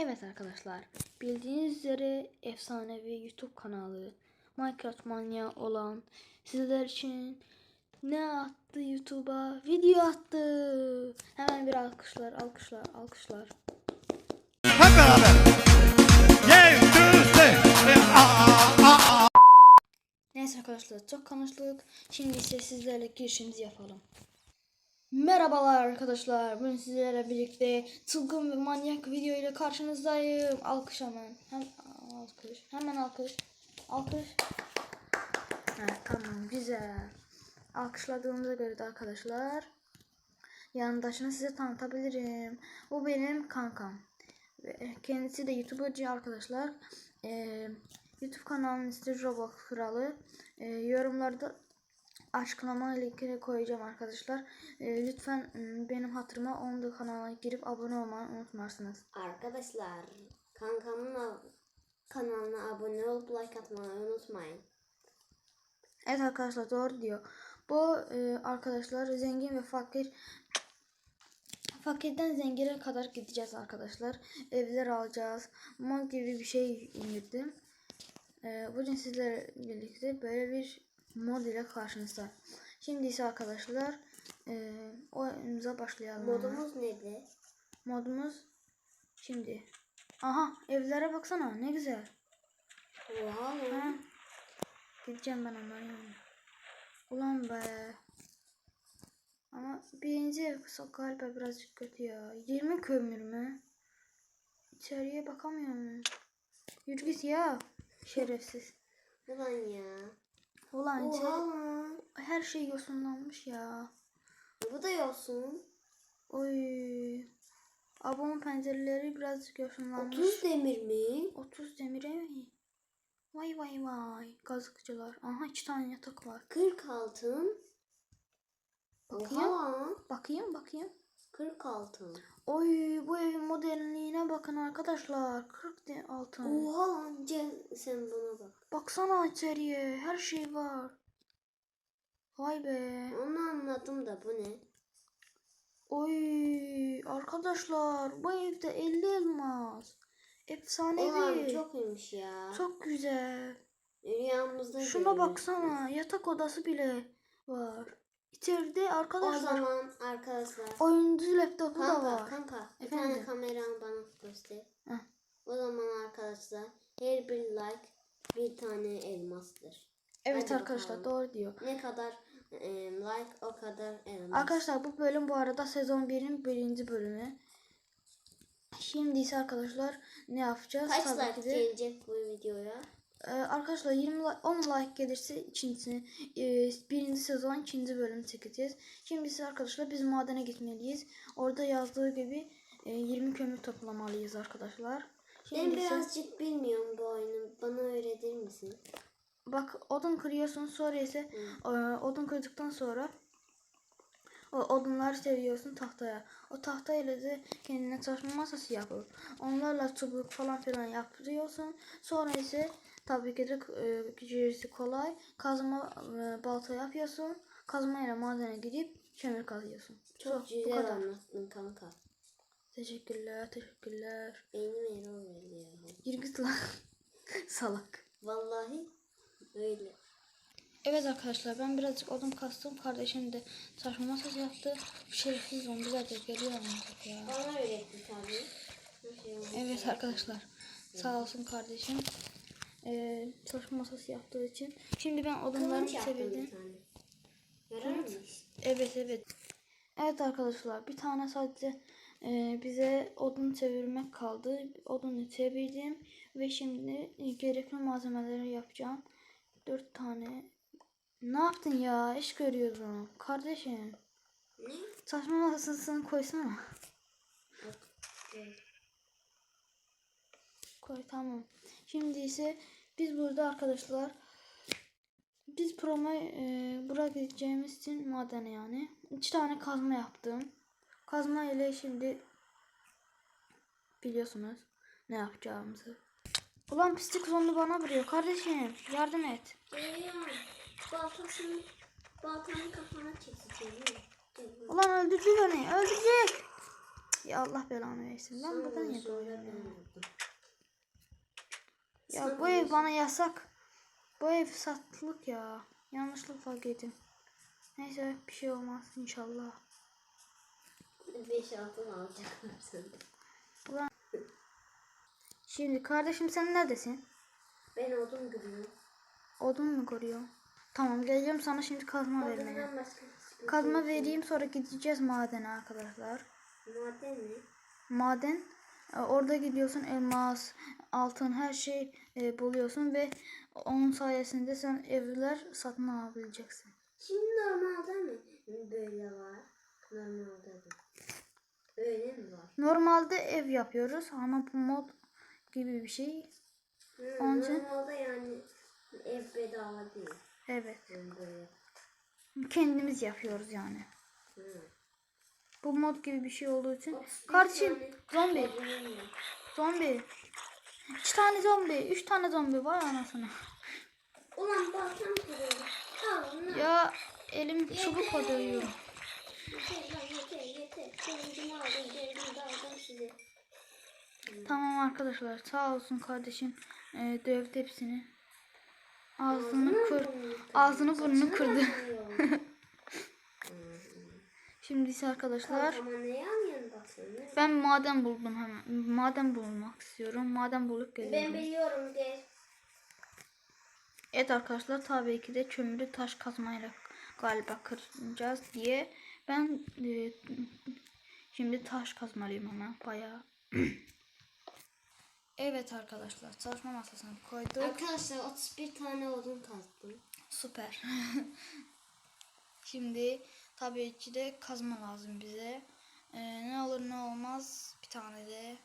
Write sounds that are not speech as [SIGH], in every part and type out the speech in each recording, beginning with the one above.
Evet arkadaşlar, bildiğiniz üzere efsanevi YouTube kanalı Minecraft Manya olan sizler için ne attı YouTube'a? Video attı. Hemen bir alkışlar, alkışlar, alkışlar. Hep beraber. Neyse arkadaşlar çok konuştuk. Şimdi ise sizlerle girişimizi yapalım. Merhabalar arkadaşlar. Bugün sizlerle birlikte çılgın ve manyak video ile karşınızdayım. Alkış hemen. Hem alkış. Hemen alkış. Alkış. Evet tamam güzel. Alkışladığımıza göre de arkadaşlar yandaşını size tanıtabilirim. Bu benim kankam. Kendisi de YouTuber'cı arkadaşlar. Ee, YouTube kanalının ismi Roblox Kralı. Ee, yorumlarda açıklama linkini koyacağım arkadaşlar. Ee, lütfen ım, benim hatırıma onun da kanalına girip abone olmayı unutmazsınız. Arkadaşlar kankamın kanalına abone olup like atmayı unutmayın. Evet arkadaşlar doğru diyor. Bu e, arkadaşlar zengin ve fakir fakirden zengine kadar gideceğiz arkadaşlar. Evler alacağız. Mod gibi bir şey indirdim. E, bugün sizlerle birlikte böyle bir mod ile karşınızda. Şimdi ise arkadaşlar e, oyunumuza başlayalım. Modumuz nedir? Modumuz şimdi. Aha evlere baksana ne güzel. Oha Ha. Gideceğim ben onların yanına. Ulan be. Ama birinci ev galiba birazcık kötü ya. 20 kömür mü? İçeriye bakamıyor muyum? Yürü git ya. Şerefsiz. Ulan ya. Ulan Oha her şey yosunlanmış ya. Bu da yosun. Oy. Abamın pencereleri birazcık yosunlanmış. 30 demir mi? 30 demire mi? Vay vay vay. Kazıkçılar. Aha iki tane yatak var. 40 altın. Bakayım. Oha. Bakayım bakayım. 40 altın. Oy bu evin modernliğine bakın arkadaşlar. 40 de altın. Oha lan. Gel sen buna bak. Baksana içeriye. Her şey var. Vay be. Onu anladım da bu ne? Oy arkadaşlar bu evde 50 elmas. Efsanevi. Ulan çok iyiymiş ya. Çok güzel. Rüyamızda Şuna görüyoruz. baksana. Yatak odası bile var. O arkadaşlar zaman arkadaşlar. oyuncu laptopu da Kanka var. kanka bir Efendim? tane kameranı bana göster. Heh. O zaman arkadaşlar her bir like bir tane elmastır. Evet Hadi arkadaşlar bakalım. doğru diyor. Ne kadar e, like o kadar elmas. Arkadaşlar bu bölüm bu arada sezon 1'in birinci bölümü. Şimdi ise arkadaşlar ne yapacağız? Kaç Tabii like de, gelecek bu videoya? E, arkadaşlar 20 like, 10 like gelirse ikincisini e, birinci sezon ikinci bölümü çekeceğiz. Şimdi ise arkadaşlar biz madene gitmeliyiz. Orada yazdığı gibi e, 20 kömür toplamalıyız arkadaşlar. Ben Şimdi ise- birazcık bilmiyorum bu oyunu. Bana öğretir misin? Bak odun kırıyorsun sonra ise e, odun kırdıktan sonra o odunları seviyorsun tahtaya. O tahtayla da kendine çalışma masası yapıp onlarla çubuk falan filan yapıyorsun. Sonra ise tabii ki de e, gerisi kolay. Kazma e, balta yapıyorsun. Kazmayla madene gidip kömür kazıyorsun. Çok Bu- bu güzel kadar. anlattın kanka. Teşekkürler, teşekkürler. Beynim error verdi ya. Yürü git lan. [LAUGHS] Salak. Vallahi öyle. Evet arkadaşlar ben birazcık odun kastım. Kardeşim de saçma masaj yaptı. Şerefsiz zombiler de geliyor artık ya. Bana öğretti tabii. Şey. Evet arkadaşlar. Sağ olsun kardeşim. Çalışma masası yaptığı için. Şimdi ben odunlarımı tane. Yararmış. Evet evet. Evet arkadaşlar bir tane sadece e, bize odun çevirmek kaldı. Odunu çevirdim ve şimdi gerekli malzemeleri yapacağım. Dört tane. Ne yaptın ya? İş görüyorum. Kardeşim. Ne? Saçma masasını koysana. Evet. Koy tamam. Şimdi ise biz burada arkadaşlar biz promo e, buraya gideceğimiz için madene yani iki tane kazma yaptım. Kazma ile şimdi biliyorsunuz ne yapacağımızı. Ulan pislik zonlu bana vuruyor kardeşim yardım et. Geliyorum. Baltasını, baltanı kafana buraya. Ulan öldürecek beni öldürecek. Ya Allah belanı versin. Ben buradan yapıyorum ya. bu ev bana yasak. Bu ev satılık ya. Yanlışlıkla girdim. Neyse bir şey olmaz inşallah. 5 altın alacaklar senden. Şimdi kardeşim sen neredesin? Ben odun gülüyorum. Odun mu koruyor? Tamam geleceğim sana şimdi kazma vermeye. Kazma vereyim sonra gideceğiz madene arkadaşlar. Maden mi? Maden orada gidiyorsun elmas, altın her şey e, buluyorsun ve onun sayesinde sen evler satın alabileceksin. Şimdi normalde mi böyle var? Normalde de. Öyle mi var? Normalde ev yapıyoruz ama bu mod gibi bir şey. Hı, Onun için- normalde yani ev bedava değil. Evet. Yani böyle. Kendimiz yapıyoruz yani. Hı. Bu mod gibi bir şey olduğu için. Kardeşim zombi. Zombi. İki tane zombi. Üç tane zombi var anasını. Ulan baltam kırıldı. Ya elim. Yeter daldım size. Tamam arkadaşlar sağ olsun kardeşim. Ee, dövdü hepsini. Ağzını kır. Ağzını burnunu kırdı. [LAUGHS] Şimdi ise arkadaşlar ben maden buldum hemen. Maden bulmak istiyorum. Maden bulup Ben geliyorum. biliyorum gel. Evet arkadaşlar tabii ki de kömürü taş kazmayla galiba kıracağız diye ben e, şimdi taş kazmalıyım hemen bayağı. [CLEARS THROAT] evet arkadaşlar çalışma masasını koyduk. Arkadaşlar 31 tane odun kazdım. Süper. [LAUGHS] şimdi tabii ki de kazma lazım bize. E, ne olur ne olmaz bir tane de.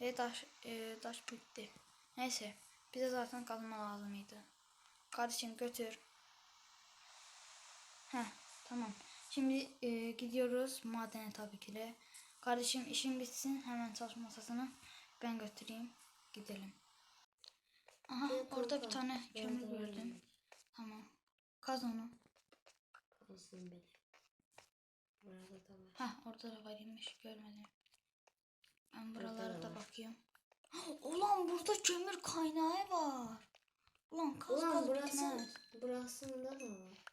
Ve taş, e, taş bitti. Neyse bize zaten kazma lazımydı. Kardeşim götür. Heh tamam. Şimdi e, gidiyoruz madene tabii ki de. Kardeşim işim bitsin hemen çalışma masasını ben götüreyim. Gidelim. Aha Evet, orada bir tane kömür gördüm. Tamam. Kaz onu. Olsun benim. Burada da var. Heh orada da varmış görmedim. Ben buralara da var. bakıyorum. Ulan burada kömür kaynağı var. Ulan kaz Ulan kaz burası, bitmez. burasında da var.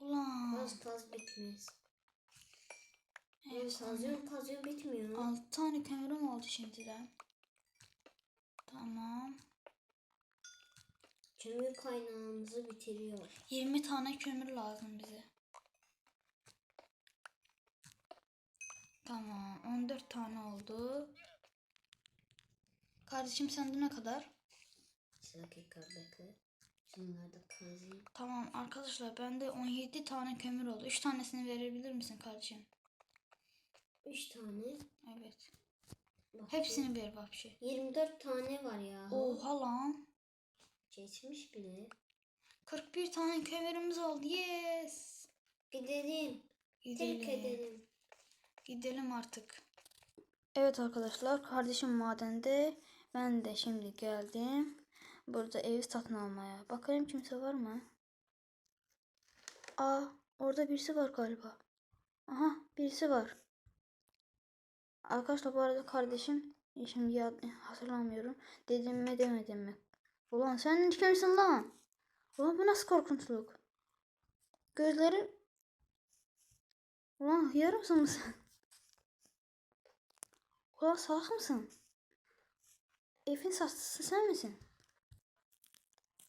Ulan. Kaz kaz bitmez. Evet, kazıyorum kazıyorum bitmiyor. 6 tane kömürüm oldu şimdiden. Tamam. Kömür kaynağımızı bitiriyor. 20 tane kömür lazım bize. Tamam. 14 tane oldu. Kardeşim sende ne kadar? Bir dakika bekle. Şunları da kazayım. Tamam arkadaşlar bende 17 tane kömür oldu. 3 tanesini verebilir misin kardeşim? 3 tane. Evet. Bak, Hepsini ver vapşi. 24 tane var ya. Oha lan. Geçmiş bile. 41 tane kömürümüz oldu. Yes. Gidelim. Gidelim. edelim. Gidelim artık. Evet arkadaşlar kardeşim madende. Ben de şimdi geldim. Burada ev satın almaya. Bakalım kimse var mı? Aa orada birisi var galiba. Aha birisi var. Arkadaşlar bu arada kardeşim şimdi ya, hatırlamıyorum. Dedim mi demedim mi? Ulan sen kimsin lan? Ulan bu nasıl korkunçluk? Gözleri Ulan hıyar mısın sen? Ulan salak mısın? Evin satıcısı sen misin?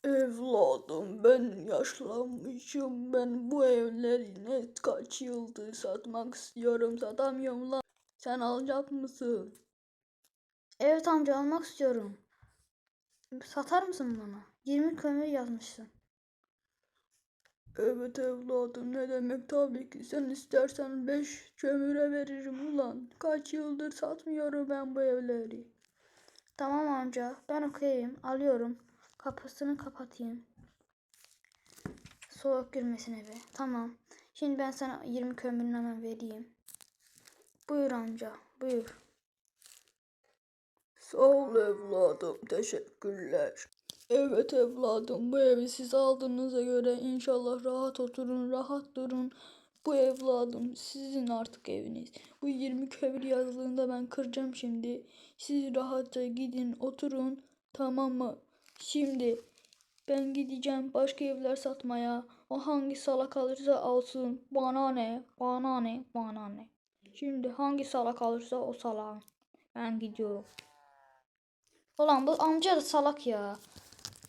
Evladım ben yaşlanmışım. Ben bu evleri ne kaç yıldır satmak istiyorum. Satamıyorum lan. Sen alacak mısın? Evet amca almak istiyorum. Satar mısın bana? 20 kömür yazmışsın. Evet evladım ne demek tabii ki sen istersen 5 kömüre veririm ulan. Kaç yıldır satmıyorum ben bu evleri. Tamam amca ben okuyayım alıyorum. Kapısını kapatayım. Soğuk girmesin eve. Tamam. Şimdi ben sana 20 kömürünü hemen vereyim. Buyur amca buyur. Sağ ol evladım teşekkürler. Evet evladım bu evi siz aldığınıza göre inşallah rahat oturun rahat durun. Bu evladım sizin artık eviniz. Bu 20 kömür yazılığında ben kıracağım şimdi. Siz rahatça gidin oturun tamam mı? Şimdi ben gideceğim başka evler satmaya. O hangi salak alırsa alsın. Bana ne? Bana ne? Bana ne? Şimdi hangi salak alırsa o salak. Ben gidiyorum. Ulan bu amca da salak ya.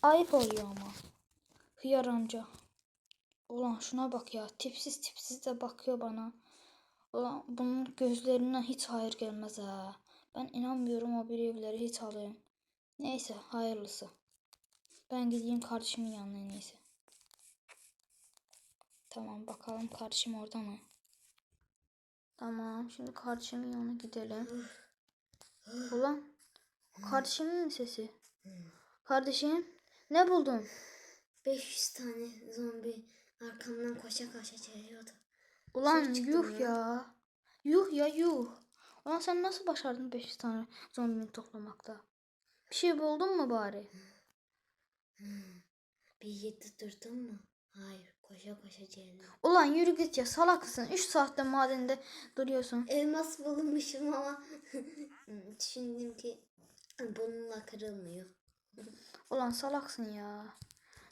Ayıp oluyor ama. Hıyar amca. Ulan şuna bak ya. Tipsiz tipsiz de bakıyor bana. Ulan bunun gözlerinden hiç hayır gelmez ha. Ben inanmıyorum o bir evleri hiç alayım. Neyse hayırlısı. Ben gideyim kardeşimin yanına en iyisi. Tamam bakalım kardeşim orada mı? Tamam şimdi kardeşimin yanına gidelim. Ulan kardeşimin mi sesi? Kardeşim ne buldun? 500 tane zombi arkamdan koşa koşa geliyordu. Ulan çıktı yuh mı ya. Yuh ya yuh. Ulan sen nasıl başardın 500 tane zombini toplamakta? Bir şey buldun mu bari? Bir yedi durdun mu? Hayır koşa koşa geldim. Ulan yürü git ya salaksın. 3 saatte madende duruyorsun. Elmas bulmuşum ama [LAUGHS] düşündüm ki bununla kırılmıyor. Ulan salaksın ya.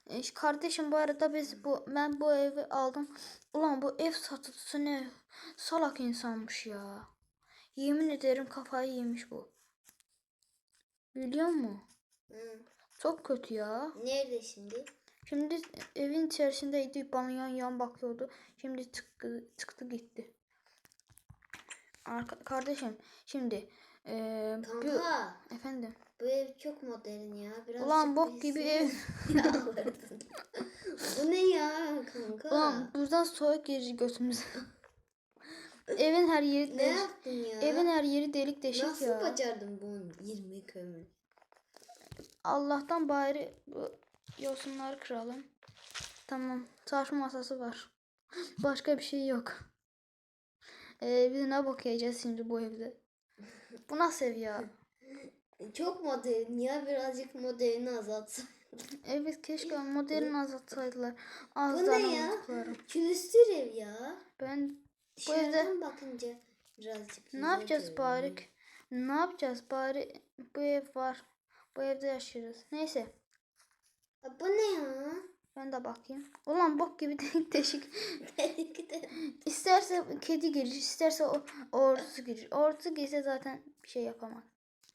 E, kardeşim bu arada biz bu ben bu evi aldım. Ulan bu ev satıcısı ne salak insanmış ya. Yemin ederim kafayı yemiş bu. Biliyor musun? Hı. Çok kötü ya. Nerede şimdi? Şimdi evin içerisindeydi bana yan yan bakıyordu. Şimdi çıktı, çıktı gitti. Arka, kardeşim şimdi bu, Kanka efendim. bu ev çok modern ya. Biraz Ulan bok gibi [LAUGHS] ev. bu ne ya kanka? Ulan buradan soğuk girir götümüze. [LAUGHS] evin her yeri ne yaptın ya? Evin her yeri delik deşik Nasıl ya. becerdin bunun 20 kömür? Allah'tan bari bu yosunları kıralım. Tamam. Çarşı masası var. Başka bir şey yok. Ee, biz ne bakacağız şimdi bu evde? Bu nasıl ev ya? [LAUGHS] Çok modern ya birazcık moderni azaltsa. [LAUGHS] Evet keşke modern azaltsaydılar. Bu Ağızdan ne ya? [LAUGHS] Külüstür ev ya. Ben Bu Dışarıdan bakınca birazcık ne yapacağız bari? Ne yapacağız bari? Bu ev var. Bu evde yaşıyoruz. Neyse. Bu ne ya? Ben de bakayım. Ulan bok gibi delik [LAUGHS] deşik. İsterse kedi girir, isterse o ordusu girir. Ordusu girse zaten bir şey yapamaz.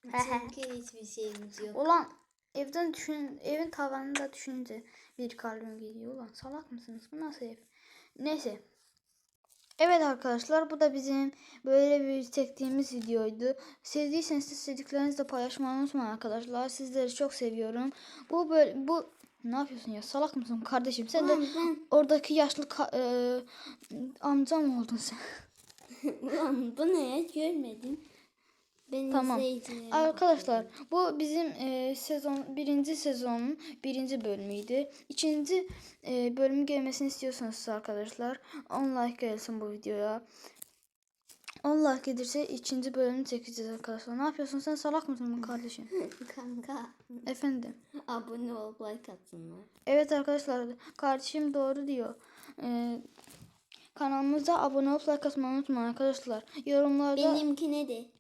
Çünkü hiçbir şeyimiz yok. Ulan evden düşün, evin tavanında düşününce bir kalbim geliyor. Ulan salak mısınız? Bu nasıl ev? Neyse. Evet arkadaşlar bu da bizim böyle bir çektiğimiz videoydu. Sevdiyseniz sevdiklerinizle paylaşmayı unutmayın arkadaşlar. Sizleri çok seviyorum. Bu böyle bu ne yapıyorsun ya? Salak mısın kardeşim? Sen de oradaki yaşlı ka- eee, amca mı oldun sen? [LAUGHS] bu ne ya? Görmedim. Ben Tamam. Arkadaşlar bu bizim e, sezon birinci sezonun birinci bölümüydü. İkinci e, bölümü gelmesini istiyorsanız siz arkadaşlar 10 like gelsin bu videoya. 10 like gelirse ikinci bölümü çekeceğiz arkadaşlar. Ne yapıyorsun sen salak mısın kardeşim? [LAUGHS] Kanka Efendim. abone olup like atsınlar. Evet arkadaşlar kardeşim doğru diyor. E, kanalımıza abone olup like atmayı unutmayın arkadaşlar. Yorumlarda Benimki ne de?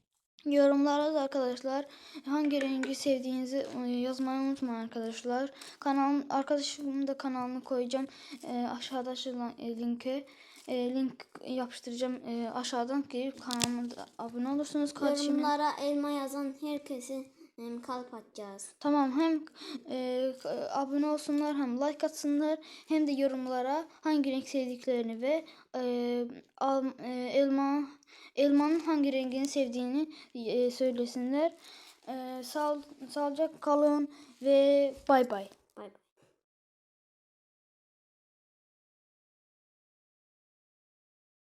Yorumlara da arkadaşlar hangi rengi sevdiğinizi e, yazmayı unutmayın arkadaşlar. Kanalım arkadaşımın da kanalını koyacağım e, aşağıda şu e, linke e, link yapıştıracağım e, aşağıdan girip kanalıma abone olursunuz. Yorumlara elma yazan herkese em, kalp atacağız. Tamam hem e, abone olsunlar hem like atsınlar hem de yorumlara hangi renk sevdiklerini ve e, e, elma elmanın hangi rengini sevdiğini e, söylesinler. E, sağ, sağlıcakla kalın ve. Bay bay.